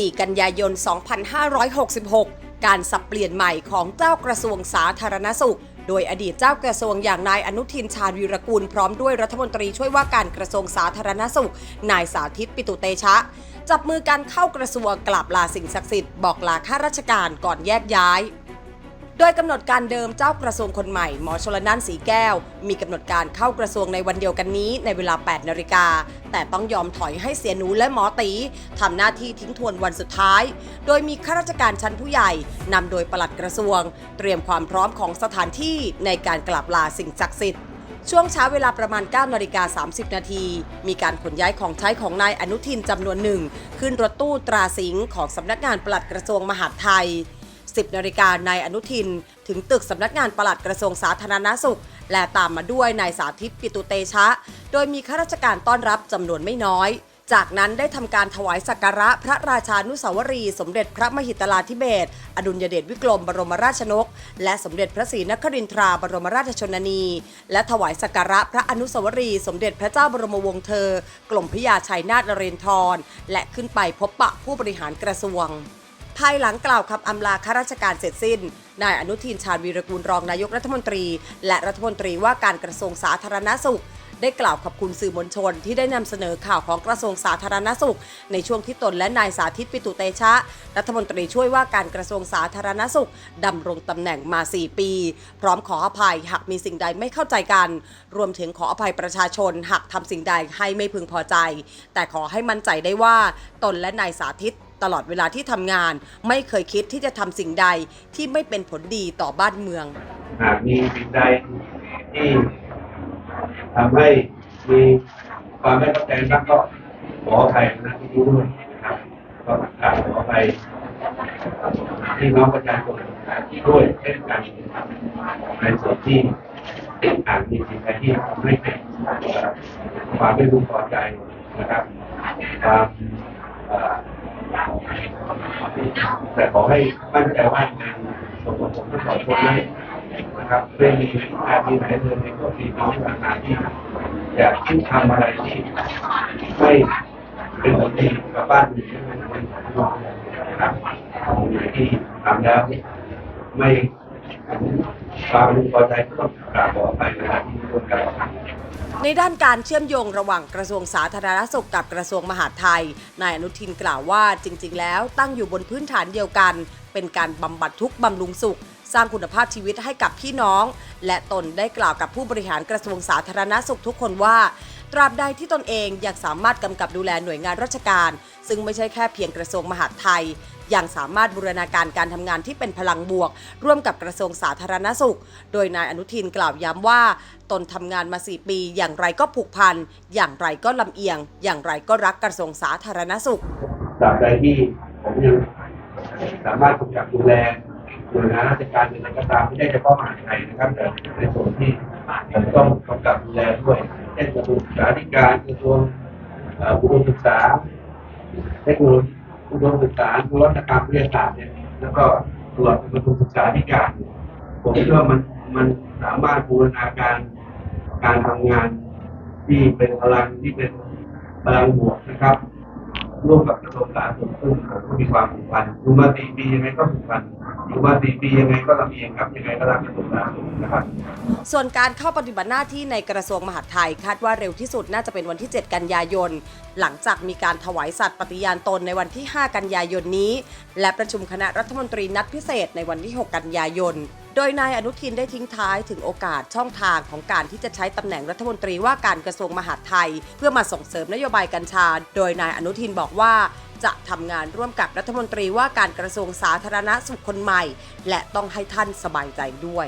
4 กันยายน 2566 การสับเปลี่ยนใหม่ของเจ้ากระทรวงสาธารณสุข โดยอดีตเจ้ากระทรวงอย่างนายอนุทินชาญวีรกูลพร้อมด้วยรัฐมนตรีช่วยว่าการกระทรวงสาธารณสุข นายสาธิตปิตุเตชะ จับมือกันเข้ากระทรวงกลับลาสิ่งศักดิ์สิทธิ์บอกลาข้าราชการก่อนแยกย้าย ดยกำหนดการเดิมเจ้ากระทรวงคนใหม่หมอชลนั่นสีแก้ว มีกำหนดการเข้ากระทรวงในวันเดียวกันนี้ในเวลา 8 นาฬิกา แต่ต้องยอมถอยให้เสียหนูและหมอตีทำหน้าที่ทิ้งทวนวันสุดท้าย โดยมีข้าราชการชั้นผู้ใหญ่นำโดยปลัดกระทรวง เตรียมความพร้อมของสถานที่ในการกลับลาสิ่งศักดิ์สิทธิ์ช่วงเช้าเวลาประมาณ 9 นาฬิกา 30 นาที มีการขนย้ายของใช้ของนายอนุทินจำนวนหนึ่ง ขึ้นรถตู้ตราสิงห์ของสำนักงานปลัดกระทรวงมหาดไทย 10นาฬิกาในอนุทิน ถึงตึกสำนักงานปลัดกระทรวงสาธารณสุข และตามมาด้วยนายสาธิตปิตุเตชะ โดยมีข้าราชการต้อนรับจำนวนไม่น้อย จากนั้นได้ทำการถวายสักการะพระราชานุสาวรี สมเด็จพระมหิตลาธิเบศอดุลยเดชวิกรมบรมราชนก และสมเด็จพระศรีนครินทราบรมราชชนนี และถวายสักการะพระอนุสาวรีย์สมเด็จพระเจ้าบรมวงศ์เธอกรมพระยาชัยนาทนเรนทรและขึ้นไปพบปะผู้บริหารกระทรวง ภายหลังกล่าวคำอำลาข้าราชการเสร็จสิ้น นายอนุทินชาญวีรกูลรองนายกรัฐมนตรี และรัฐมนตรีว่าการกระทรวงสาธารณสุข ได้กล่าวขอบคุณสื่อมวลชน ที่ได้นำเสนอข่าวของกระทรวงสาธารณสุข ในช่วงที่ตนและนายสาธิตปิตุเตชะ รัฐมนตรีช่วยว่าการกระทรวงสาธารณสุขดำรงตำแหน่งมา 4 ปี พร้อมขออภัยหากมีสิ่งใดไม่เข้าใจกัน รวมถึงขออภัยประชาชนหากทำสิ่งใดให้ไม่พึงพอใจ แต่ขอให้มั่นใจได้ว่าตนและนายสาธิตตลอดเวลาที่ทำงาน ไม่เคยคิดที่จะทำสิ่งใดที่ไม่เป็นผลดีต่อบ้านเมือง หากมีสิ่งใดที่ ทำให้มีความไม่เข้าใจกันก็ขออภัยนะที่นี้ด้วยนะครับก็กราบขออภัยที่น้องประชาชนด้วยเช่นกันในส่วนที่อาจมีสิ่งใดที่ทำให้เกิดความไม่พึงพอใจนะครับความแต่ขอให้มั่นใจว่าในสมของทั้งสองคนนั้ นะครับไม่มีอาทีไหนเลยในช่วงปีนี้ผ่านมาที่จะคิดทำอะไรที่ไม่เป็นผลดีกับบ้านเมืองไม่เป็นผลดีนะครับสิ่งไหนที่ทำแล้วไม่ความไม่พอใจก็ต้องกราบขอไปนะครับที่ร่วมกันในด้านการเชื่อมโยงระหว่างกระทรวงสาธารณสุขกับกระทรวงมหาดไทย นายอนุทินกล่าวว่าจริง ๆ แล้วตั้งอยู่บนพื้นฐานเดียวกัน เป็นการบำบัดทุกข์บำรุงสุขสร้างคุณภาพชีวิตให้กับพี่น้อง และตนได้กล่าวกับผู้บริหารกระทรวงสาธารณสุขทุกคนว่า ตราบใดที่ตนเองยังสามารถกำกับดูแลหน่วยงานราชการ ซึ่งไม่ใช่แค่เพียงกระทรวงมหาดไทยยังสามารถบูรณาการการทำงานที่เป็นพลังบวก ร่วมกับกระทรวงสาธารณสุข โดยนายอนุทินกล่าวย้ำว่า ตนทำงานมา 4 ปี อย่างไรก็ผูกพัน อย่างไรก็ลำเอียง อย่างไรก็รักกระทรวงสาธารณสุขตราบใดที่ผมยังสามารถกำกับดูแล หน่วยงานราชการอะไรก็ตามไม่ได้เฉพาะมหาไทยนะครับแต่ในส่วนที่ผมต้องกำกับดูแลด้วยเช่นกระทรวงศึกษาธิการกระทรวงอุดมศึกษาเทคโนโลยีอุดมศึกษานวัตกรรมวิทยาศาสตร์เนี่ยแล้วก็ส่วนกระทรวงศึกษาธิการเนี่ยผมคิดว่ามันมันสามารถบูรณาการการทำงานที่เป็นพลังที่เป็นพลังบวกนะครับ ร่วมกับกระทรวงสาธารณสุขซึ่งก็มีความผูกพันอยู่มาสี่ปียังไงก็ผูกพัน อยู่าสี่ปียังไงก็ลำเอียงครับยังไงก็รักกระทรวงนะครับส่วนการเข้าปฏิบัติหน้าที่ในกระทรวงมหาดไทยคาดว่าเร็วที่สุดน่าจะเป็นวันที่ 7 กันยายน หลังจากมีการถวายสัตย์ปฏิญาณตนในวันที่ 5 กันยายนนี้ และประชุมคณะรัฐมนตรีนัดพิเศษในวันที่ 6 กันยายน โดยนายอนุทินได้ทิ้งท้ายถึงโอกาสช่องทางของการที่จะใช้ตำแหน่งรัฐมนตรีว่าการกระทรวงมหาดไทย เพื่อมาส่งเสริมนโยบายกัญชา โดยนายอนุทินบอกว่า จะทำงานร่วมกับรัฐมนตรีว่าการกระทรวงสาธารณสุขคนใหม่ และต้องให้ท่านสบายใจด้วย